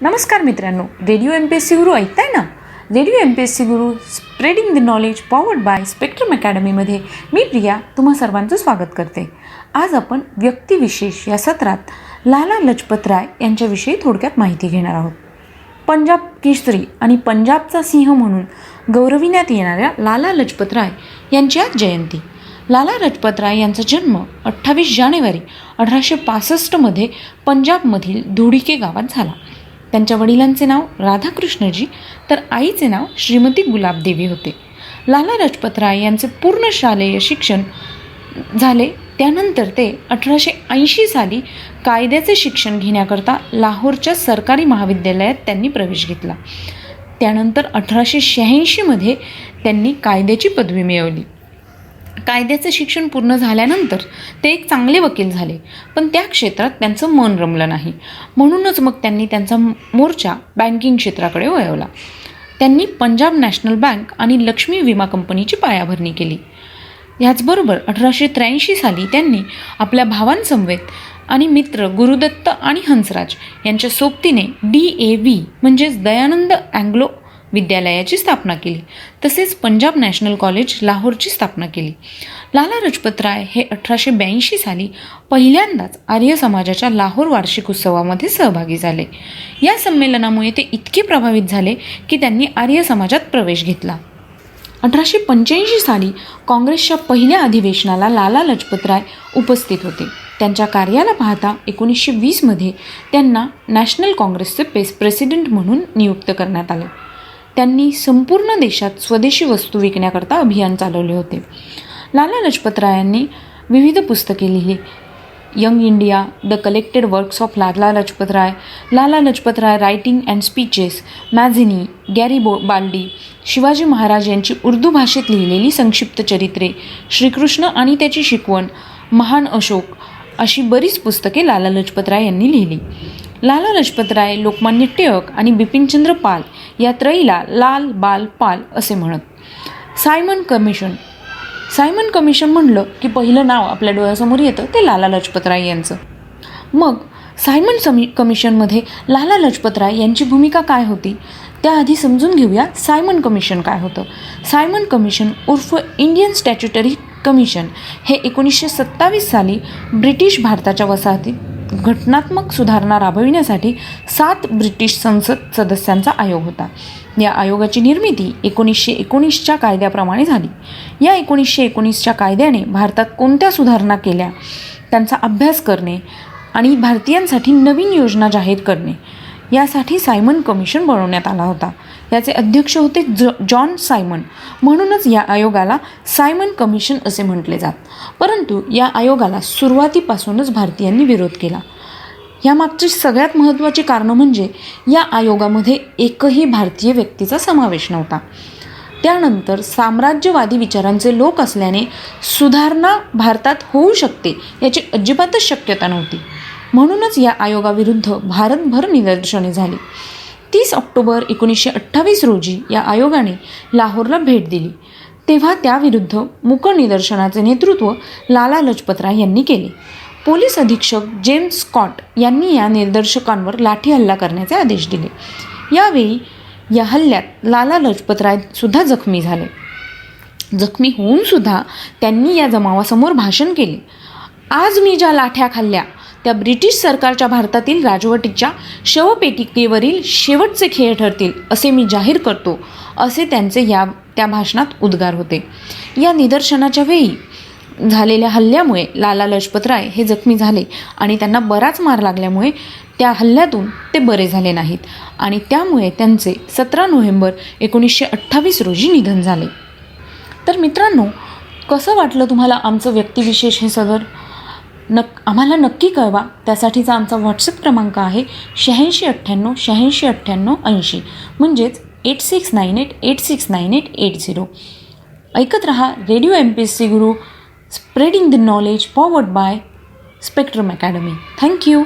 नमस्कार मित्रांनो radio M P S C Guru ऐकताय ना? Radio M P S C Guru spreading the knowledge powered by Spectrum अकॅडमीमध्ये मी प्रिया तुम्हा सर्वांचं स्वागत करते. आज आपण व्यक्तिविशेष या सत्रात लाला लजपत राय यांच्याविषयी थोडक्यात माहिती घेणार आहोत. पंजाब केसरी आणि पंजाबचा सिंह म्हणून गौरविण्यात येणाऱ्या लाला लजपत राय यांची आज जयंती. लाला लजपत राय यांचा जन्म अठ्ठावीस जानेवारी अठराशे पासष्टमध्ये पंजाबमधील धुडिके गावात झाला. त्यांच्या वडिलांचे नाव राधाकृष्णजी तर आईचे नाव श्रीमती गुलाबदेवी होते. लाला लजपत राय यांचे पूर्ण शालेय शिक्षण झाले. त्यानंतर ते अठराशे ऐंशी साली कायद्याचे शिक्षण घेण्याकरता लाहोरच्या सरकारी महाविद्यालयात त्यांनी प्रवेश घेतला. त्यानंतर अठराशे शहाऐंशीमध्ये त्यांनी कायद्याची पदवी मिळवली. कायद्याचे शिक्षण पूर्ण झाल्यानंतर ते एक चांगले वकील झाले. पण त्या क्षेत्रात त्यांचं मन रमलं नाही. म्हणूनच मग त्यांनी त्यांचा मोर्चा बँकिंग क्षेत्राकडे वळवला. त्यांनी पंजाब नॅशनल बँक आणि लक्ष्मी विमा कंपनीची पायाभरणी केली. ह्याचबरोबर अठराशे त्र्याऐंशी साली त्यांनी आपल्या भावांसमवेत आणि मित्र गुरुदत्त आणि हंसराज यांच्या सोबतीने डी ए व्ही म्हणजेच दयानंद अँग्लो विद्यालयाची स्थापना केली. तसेच पंजाब नॅशनल कॉलेज लाहोरची स्थापना केली. लाला लजपत राय हे अठराशे ब्याऐंशी साली पहिल्यांदाच आर्य समाजाच्या लाहोर वार्षिक उत्सवामध्ये सहभागी झाले. या संमेलनामुळे ते इतके प्रभावित झाले की त्यांनी आर्य समाजात प्रवेश घेतला. अठराशे पंच्याऐंशी साली काँग्रेसच्या पहिल्या अधिवेशनाला लाला लजपतराय उपस्थित होते. त्यांच्या कार्याला पाहता एकोणीसशे वीसमध्ये त्यांना नॅशनल काँग्रेसचे पेस प्रेसिडेंट म्हणून नियुक्त करण्यात आले. त्यांनी संपूर्ण देशात स्वदेशी वस्तू विकण्याकरता अभियान चालवले होते. लाला लजपत रायांनी विविध पुस्तके लिहिली. Young India the collected works of Lala Lajpat Rai Lala Lajpat Rai writing and speeches Mazzini Garibaldi Shivaji Maharaj यांची उर्दू भाषेत लिहिलेली संक्षिप्त चरित्रे श्रीकृष्ण आणि त्याची शिकवण महान अशोक अशी बरीच पुस्तके लाला लजपत राय यांनी लिहिली. लाला लजपतराय लोकमान्य टिळक आणि बिपिनचंद्र पाल या त्रयीला लाल बाल पाल असे म्हणत. Simon commission. सायमन कमिशन म्हणलं की पहिलं नाव आपल्या डोळ्यासमोर येतं ते लाला लजपतराय यांचं. मग सायमन समी कमिशनमध्ये लाला लजपतराय यांची भूमिका काय होती? त्याआधी समजून घेऊया सायमन कमिशन काय होतं. सायमन कमिशन उर्फ इंडियन स्टॅच्युटरी कमिशन हे एकोणीसशे सत्तावीस साली ब्रिटिश भारताच्या वसाहतीत घटनात्मक सुधारणा राबविण्यासाठी सात ब्रिटिश संसद सदस्यांचा आयोग होता. या आयोगाची निर्मिती एकोणीसशे एकोणीसच्या कायद्याप्रमाणे झाली. या एकोणीसशे एकोणीसच्या कायद्याने भारतात कोणत्या सुधारणा केल्या? त्यांचा अभ्यास करणे आणि भारतीयांसाठी नवीन योजना जाहीर करणे. यासाठी सायमन कमिशन बनवण्यात आला होता. याचे अध्यक्ष होते ज जॉन सायमन. म्हणूनच या आयोगाला सायमन कमिशन असे म्हटले जात. परंतु या आयोगाला सुरुवातीपासूनच भारतीयांनी विरोध केला. यामागची सगळ्यात महत्त्वाची कारणं म्हणजे या आयोगामध्ये एकही भारतीय व्यक्तीचा समावेश नव्हता. त्यानंतर साम्राज्यवादी विचारांचे लोक असल्याने सुधारणा भारतात होऊ शकते याची अजिबातच शक्यता नव्हती. म्हणूनच या आयोगाविरुद्ध भारतभर निदर्शने झाली. तीस ऑक्टोबर एकोणीसशे अठ्ठावीस रोजी या आयोगाने लाहोरला भेट दिली. तेव्हा त्याविरुद्ध मुक निदर्शनाचे नेतृत्व लाला लजपत राय यांनी केले. पोलीस अधीक्षक जेम्स स्कॉट यांनी या निदर्शकांवर लाठी हल्ला करण्याचे आदेश दिले. यावेळी या हल्ल्यात लाला लजपत राय सुद्धा जखमी झाले. जखमी होऊन सुद्धा त्यांनी या जमावासमोर भाषण केले. आज मी ज्या लाठ्या खाल्ल्या त्या ब्रिटिश सरकारच्या भारतातील राजवटीच्या शवपेटिकेवरील शेवटचे खेळ ठरतील असे मी जाहीर करतो असे त्यांचे या त्या भाषणात उद्गार होते. या निदर्शनाच्या वेळी झालेल्या हल्ल्यामुळे लाला लजपत राय हे जखमी झाले आणि त्यांना बराच मार लागल्यामुळे त्या हल्ल्यातून ते बरे झाले नाहीत आणि त्यामुळे त्यांचे सतरा नोव्हेंबर एकोणीसशे अठ्ठावीस रोजी निधन झाले. तर मित्रांनो कसं वाटलं तुम्हाला आमचं व्यक्तिविशेष हे सदर? नक आम्हाला नक्की कळवा. त्यासाठीचा आमचा व्हॉट्सअप क्रमांक आहे शहाऐंशी अठ्ठ्याण्णव शहाऐंशी अठ्ठ्याण्णव ऐंशी. म्हणजेच eight six nine eight eight six nine eight eight zero. ऐकत रहा radio M P S C Guru spreading the knowledge forward by spectrum academy. Thank you